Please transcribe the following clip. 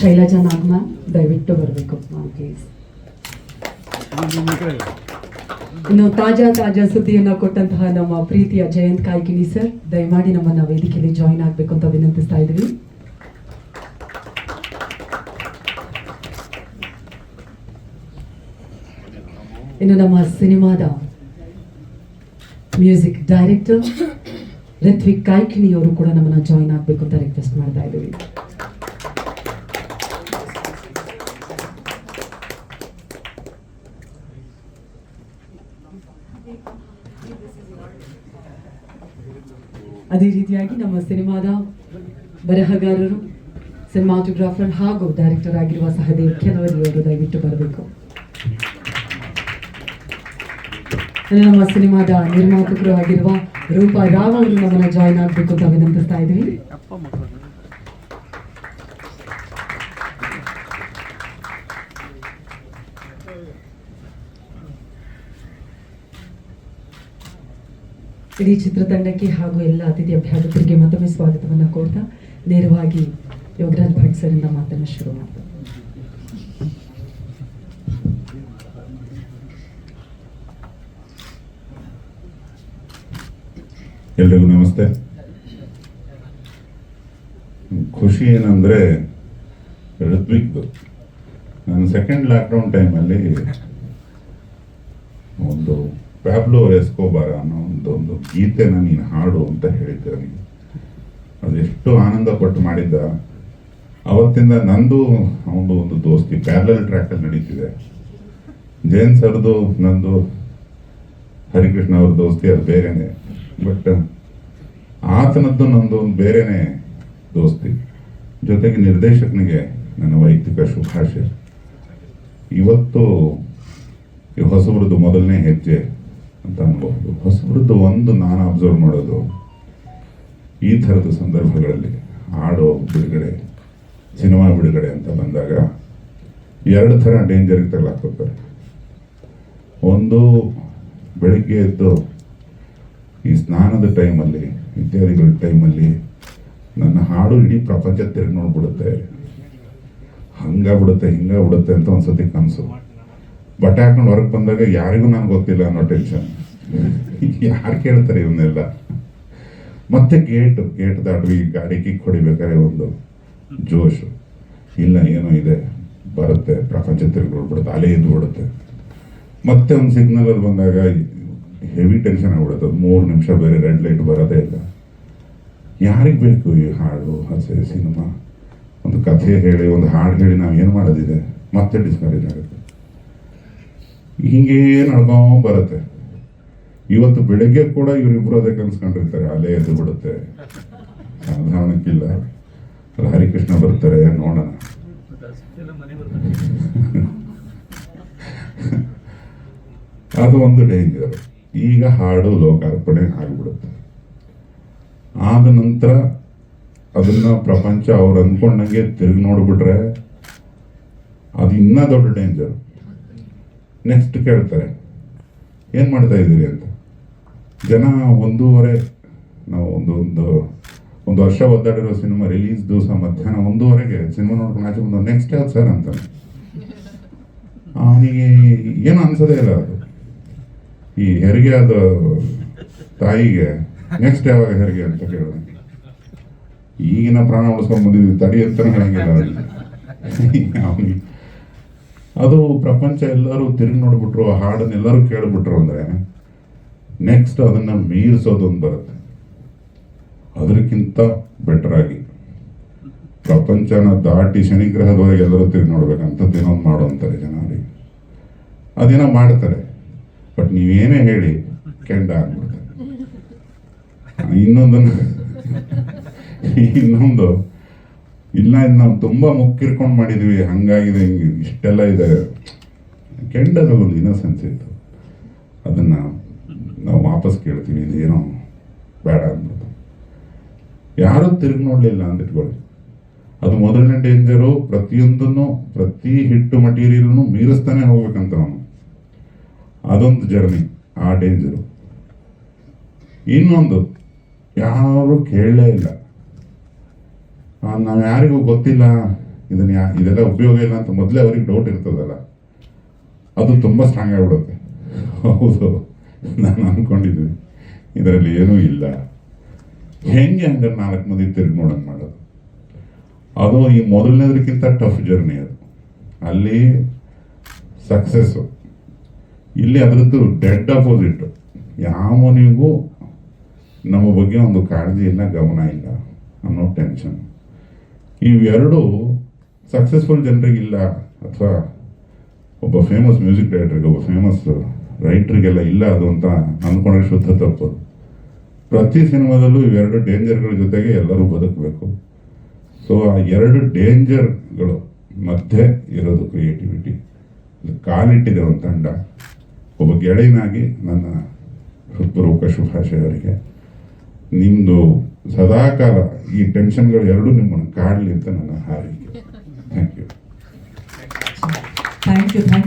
ಶೈಲಜಾ ನಾಗ್ಮ ದಯವಿಟ್ಟು ಬರಬೇಕು. ಪ್ಲೀಸ್ ಇನ್ನು ತಾಜಾ ತಾಜಾ ಸುದ್ದಿಯನ್ನು ಕೊಟ್ಟಂತಹ ನಮ್ಮ ಪ್ರೀತಿಯ ಜಯಂತ್ ಕಾಯ್ಕಿಣಿ ಸರ್ ದಯಮಾಡಿ ನಮ್ಮನ್ನ ವೇದಿಕೆಯಲ್ಲಿ ಜಾಯಿನ್ ಆಗಬೇಕು ಅಂತ ವಿನಂತಿಸ್ತಾ ಇದ್ವಿ. ಇನ್ನು ನಮ್ಮ ಸಿನಿಮಾದ ಮ್ಯೂಸಿಕ್ ಡೈರೆಕ್ಟರ್ ರಿತ್ವಿಕ್ ಕಾಯ್ಕಿಣಿ ಅವರು ಕೂಡ ನಮ್ಮನ್ನ ಜಾಯಿನ್ ಆಗಬೇಕು ಅಂತ ರಿಕ್ವೆಸ್ಟ್ ಮಾಡ್ತಾ ಇದ್ದೀವಿ ಅದೇ ರೀತಿಯಾಗಿ ನಮ್ಮ ಸಿನಿಮಾದ ಬರಹಗಾರರು, ಸಿನಿಮಾಟೋಗ್ರಾಫರ್ ಹಾಗೂ ಡೈರೆಕ್ಟರ್ ಆಗಿರುವ ಸಹದೇವ್ ಕೆಲವರಿ ದಯವಿಟ್ಟು ಬರಬೇಕು. ನಮ್ಮ ಸಿನಿಮಾದ ನಿರ್ಮಾಪಕರು ಆಗಿರುವ ರೂಪಾ ರಾವ್ ಅವರು ನಮ್ಮನ್ನು ಜಾಯಿನ್ ಆಗಬೇಕು ಅಂತ ವಿನಂತಿಸ್ತಾ ಇದ್ದೀವಿ. ಇಡೀ ಚಿತ್ರತಂಡಕ್ಕೆ ಹಾಗೂ ಎಲ್ಲ ಅತಿಥಿ ಅಭ್ಯರ್ಥಿಗಳಿಗೆ ಮತ್ತೊಮ್ಮೆ ಸ್ವಾಗತವನ್ನು ಕೋರ್ತಾ ನೇರವಾಗಿ ಯೋಗರಾಜ್ ಭಟ್ ಸರಿಂದ ಮಾತನ್ನು ಶುರು ಮಾಡ್ತಾರೆ ಎಲ್ರಿಗೂ ನಮಸ್ತೆ. ಖುಷಿ ಏನಂದರೆ ಋತ್ವಿಕ್ದು ನಾನು ಸೆಕೆಂಡ್ ಲಾಕ್ಡೌನ್ ಟೈಮಲ್ಲಿ ಒಂದು ಪ್ಯಾಬ್ಲೋ ಎಸ್ಕೋಬಾರ ಅನ್ನೋ ಒಂದು ಗೀತೆನ ನೀನು ಹಾಡು ಅಂತ ಹೇಳಿದ್ದೆ ನನಗೆ ಅದೆಷ್ಟು ಆನಂದ ಪಟ್ಟು ಮಾಡಿದ್ದ. ಅವತ್ತಿಂದ ನಂದು ಅವನು ಒಂದು ದೋಸ್ತಿ ಪ್ಯಾರಲಲ್ ಟ್ರ್ಯಾಕಲ್ಲಿ ನಡೀತಿದೆ. ಜೈನ್ ಸರ್ದು ನಂದು, ಹರಿಕೃಷ್ಣ ಅವ್ರ ದೋಸ್ತಿ ಅದು ಬೇರೆನೆ. ಬಟ್ ಆತನದ್ದು ನಂದು ಒಂದು ಬೇರೆನೆ ದೋಸ್ತಿ. ಜೊತೆಗೆ ನಿರ್ದೇಶಕನಿಗೆ ನನ್ನ ವೈಯಕ್ತಿಕ ಶುಭಾಶಯ. ಇವತ್ತು ಈ ಹೊಸಬ್ರದ್ದು ಮೊದಲನೇ ಹೆಜ್ಜೆ. ಅಂತ ಅನ್ಬಹುದು ಹೊಸಬ್ರದ್ದು ಒಂದು ನಾನು ಅಬ್ಸರ್ವ್ ಮಾಡೋದು ಈ ಥರದ ಸಂದರ್ಭಗಳಲ್ಲಿ ಹಾಡು ಬಿಡುಗಡೆ, ಸಿನಿಮಾ ಬಿಡುಗಡೆ ಅಂತ ಬಂದಾಗ ಎರಡು ಥರ ಡೇಂಜರ್ಗೆ ತಗಲಾಕ್ತಾರೆ ಒಂದು, ಬೆಳಿಗ್ಗೆ ಎದ್ದು ಈ ಸ್ನಾನದ ಟೈಮಲ್ಲಿ ಇತ್ಯಾದಿಗಳ ಟೈಮಲ್ಲಿ ನನ್ನ ಹಾಡು ಇಡೀ ಪ್ರಪಂಚ ತಿರುಗಿ ನೋಡ್ಬಿಡುತ್ತೆ ಹಂಗಾಗ್ಬಿಡುತ್ತೆ ಬಿಡುತ್ತೆ ಅಂತ ಒಂದ್ಸತಿ ಕನಸು. ಬಟ್ಟೆ ಹಾಕೊಂಡು ಹೊರಗೆ ಬಂದಾಗ ಯಾರಿಗೂ ನನಗೆ ಗೊತ್ತಿಲ್ಲ ಅನ್ನೋ ಟೆನ್ಷನ್ ಯಾರು ಕೇಳ್ತಾರೆ ಇವನ್ನೆಲ್ಲ? ಮತ್ತೆ ಗೇಟ್ ಗೇಟ್ ದಾಟಿ ಗಾಡಿ ಕಿಕ್ ಹೊಡಿಬೇಕಾದ್ರೆ ಒಂದು ಜೋಶು. ಇಲ್ಲ, ಏನೋ ಇದೆ. ಬರುತ್ತೆ ಪ್ರಪಂಚ ತಿರುಗಿ ನೋಡ್ಬಿಡುತ್ತೆ ಅಲೆ ಎದ್ದು ಬಿಡುತ್ತೆ ಮತ್ತೆ ಒಂದು ಸಿಗ್ನಲಲ್ಲಿ ಬಂದಾಗ ಹೆವಿ ಟೆನ್ಷನ್ ಆಗ್ಬಿಡುತ್ತೆ. ಅದು ಮೂರು ನಿಮಿಷ ಬೇರೆ ರೆಡ್ ಲೈಟ್ ಬರೋದೇ ಇಲ್ಲ. ಯಾರಿಗೆ ಬೇಕು ಈ ಹಾಡು, ಹಸೆ, ಸಿನಿಮಾ? ಒಂದು ಕಥೆ ಹೇಳಿ, ಒಂದು ಹಾಡು ಹೇಳಿ ನಾವು ಏನು ಮಾಡೋದಿದೆ? ಮತ್ತೆ ಡಿಸ್ಕರೇಜ್ ಆಗುತ್ತೆ. ಹಿಂಗೇ ಬರುತ್ತೆ. ಇವತ್ತು ಬೆಳಗ್ಗೆ ಕೂಡ ಇವರಿಬ್ರು ಅದೇ ಕನ್ಸ್ಕೊಂಡಿರ್ತಾರೆ, ಅಲೆ ಎದ್ದು ಬಿಡುತ್ತೆ. ಸಾಧಾರಣಕ್ಕಿಲ್ಲ ಹರಿಕೃಷ್ಣ ಬರ್ತಾರೆ, ನೋಡೋಣ. ಅದು ಒಂದು ಡೇಂಜರ್ ಈಗ ಹಾಡು ಲೋಕಾರ್ಪಣೆ ಆಗಿಬಿಡುತ್ತೆ. ಆದ ನಂತರ ಅದನ್ನ ಪ್ರಪಂಚ ಅವ್ರು ಅಂದ್ಕೊಂಡಂಗೆ ತಿರುಗಿ ನೋಡ್ಬಿಟ್ರೆ ಅದು ಇನ್ನೂ ದೊಡ್ಡ ಡೇಂಜರ್ ನೆಕ್ಸ್ಟ್ ಕೇಳ್ತಾರೆ, ಏನು ಮಾಡ್ತಾ ಇದ್ದೀರಿ ಅಂತ? ಜನ ಒಂದೂವರೆ, ನಾವು ಒಂದು ಒಂದು ಒಂದು ವರ್ಷ ಒದ್ದಾಡಿರೋ ಸಿನಿಮಾ ರಿಲೀಸ್ ದಿವಸ ಮಧ್ಯಾಹ್ನ ಒಂದೂವರೆಗೆ ಸಿನಿಮಾ ನೋಡ್ಕೊಂಡು ಆಚೆ ಬಂದು ನೆಕ್ಸ್ಟ್ ಯಾವ್ದು ಸರ್ ಅಂತ? ಅವನಿಗೆ ಏನು ಅನ್ಸೋದೇ ಇಲ್ಲ ಅದು. ಈ ಹೆರಿಗೆ ಆದ ತಾಯಿಗೆ ನೆಕ್ಸ್ಟ್ ಯಾವಾಗ ಹೆರಿಗೆ ಅಂತ ಕೇಳಿದೆ ಈಗಿನ ಪ್ರಾಣ ಉಳಿಸ್ಕೊಂಡ್ ಬಂದಿದ್ದೀವಿ ತಡಿ ಅಂತ ಹೇಳಂಗಿಲ್ಲ ಅವ್ನಿಗೆ ಅದು ಪ್ರಪಂಚ ಎಲ್ಲರೂ ತಿರುಗಿ ನೋಡ್ಬಿಟ್ರು, ಆ ಹಾಡನ್ನ ಎಲ್ಲರೂ ಕೇಳ್ಬಿಟ್ರು ಅಂದ್ರೆ ನೆಕ್ಸ್ಟ್ ಅದನ್ನ ಮೀರಿಸೋದೊಂದು ಬರುತ್ತೆ. ಅದಕ್ಕಿಂತ ಬೆಟರ್ ಆಗಿ. ಪ್ರಪಂಚನ ದಾಟಿ ಶನಿಗ್ರಹದವರೆಗೆ ಎಲ್ಲರೂ ತಿರುಗಿ ನೋಡ್ಬೇಕಂತ ಮಾಡೋ ಅಂತಾರೆ ಜನ ಅವರಿಗೆ ಅದೇನೋ ಮಾಡ್ತಾರೆ. ಬಟ್ ನೀವೇನೇ ಹೇಳಿ, ಕೆಂಡ ಆಗ್ಬಿಡ್ತಾರೆ ಇನ್ನೊಂದನ್ನು, ಇನ್ನೊಂದು ಇಲ್ಲ ನಾವು ತುಂಬಾ ಮುಕ್ಕಿರ್ಕೊಂಡು ಮಾಡಿದ್ವಿ, ಹಂಗಾಗಿದೆ, ಹಿಂಗೆ ಇಷ್ಟೆಲ್ಲ ಇದೆ. ಕೆಂಡದ ಒಂದು ಇನ್ನಸೆನ್ಸ್ ಇತ್ತು. ಅದನ್ನ ನಾವು ವಾಪಸ್ ಕೇಳ್ತೀವಿ, ಇದೇನೋ ಬೇಡ ಅಂದ್ಬಿಟ್ಟು ಯಾರೂ ತಿರುಗಿ ನೋಡಲಿಲ್ಲ ಅಂತ ಇಟ್ಕೊಳ್ಳಿ. ಅದು ಮೊದಲನೇ ಡೇಂಜರು ಪ್ರತಿಯೊಂದನ್ನು, ಪ್ರತಿ ಹಿಟ್ಟು ಮಟೀರಿಯಲ್ನು ಮೀರಿಸ್ತಾನೆ ಹೋಗ್ಬೇಕಂತ ಅವನು. ಅದೊಂದು ಜರ್ನಿ ಆ ಡೇಂಜರು ಇನ್ನೊಂದು, ಯಾರು ಕೇಳಲೇ ಇಲ್ಲ. ನಾವು ಯಾರಿಗೂ ಗೊತ್ತಿಲ್ಲ, ಇದನ್ನ ಇದೆಲ್ಲ ಉಪಯೋಗ ಇಲ್ಲ ಅಂತ ಮೊದಲೇ ಅವ್ರಿಗೆ ಡೌಟ್ ಇರ್ತದಲ್ಲ. ಅದು ತುಂಬ ಸ್ಟ್ರಾಂಗ್ ಆಗಿಬಿಡುತ್ತೆ. ಹೌದು, ನಾನು ಅಂದ್ಕೊಂಡಿದ್ದೀನಿ ಇದರಲ್ಲಿ ಏನೂ ಇಲ್ಲ. ಹೆಂಗೆ ಹಂಗಾರೆ ನಾಲ್ಕು ಮಂದಿ ತಿರುಗಿ ನೋಡಂಗೆ ಮಾಡೋದು? ಅದು ಈ ಮೊದಲನೇದಕ್ಕಿಂತ ಟಫ್ ಜರ್ನಿ ಅದು. ಅಲ್ಲಿ ಸಕ್ಸಸ್ಸು ಇಲ್ಲಿ ಅದರದ್ದು ಡೆಡ್ ಅಪೋಸಿಟ್ ಯಾವನಿಗೂ ನಮ್ಮ ಬಗ್ಗೆ ಒಂದು ಕಾಳಜಿ ಇಲ್ಲ ಗಮನ ಇಲ್ಲ ಅನ್ನೋ ಟೆನ್ಷನ್ ಇವೆರಡು ಸಕ್ಸಸ್ಫುಲ್ ಜನರಿಗಿಲ್ಲ ಅಥವಾ ಒಬ್ಬ ಫೇಮಸ್ ಮ್ಯೂಸಿಕ್ ಡೈರೆಕ್ಟರ್ಗೆ ಒಬ್ಬ ಫೇಮಸ್ ರೈಟ್ರಿಗೆಲ್ಲ ಇಲ್ಲ ಅದು ಅಂತ ಅಂದ್ಕೊಂಡ್ರೆ ಶುದ್ಧ ತಪ್ಪು. ಪ್ರತಿ ಸಿನಿಮಾದಲ್ಲೂ ಇವೆರಡು ಡೇಂಜರ್ಗಳ ಜೊತೆಗೆ ಎಲ್ಲರೂ ಬದುಕಬೇಕು. ಸೊ ಆ ಎರಡು ಡೇಂಜರ್ಗಳು ಮಧ್ಯೆ ಇರೋದು ಕ್ರಿಯೇಟಿವಿಟಿ ಕಾಲಿಟ್ಟಿದೆ ಒಂದು ತಂಡ. ಒಬ್ಬ ಗೆಳೆಯನಾಗಿ ನನ್ನ ಹೃತ್ಪೂರ್ವಕ ಶುಭಾಶಯವರಿಗೆ ನಿಮ್ಮದು ಸದಾಕಾಲ ಈ ಟೆನ್ಷನ್ಗಳು ಎರಡೂ ನಿಮ್ಮನ್ನು ಕಾಡಲಿ ಅಂತ ನನ್ನ ಹಾರೈಕೆ. Thank you thank you thank you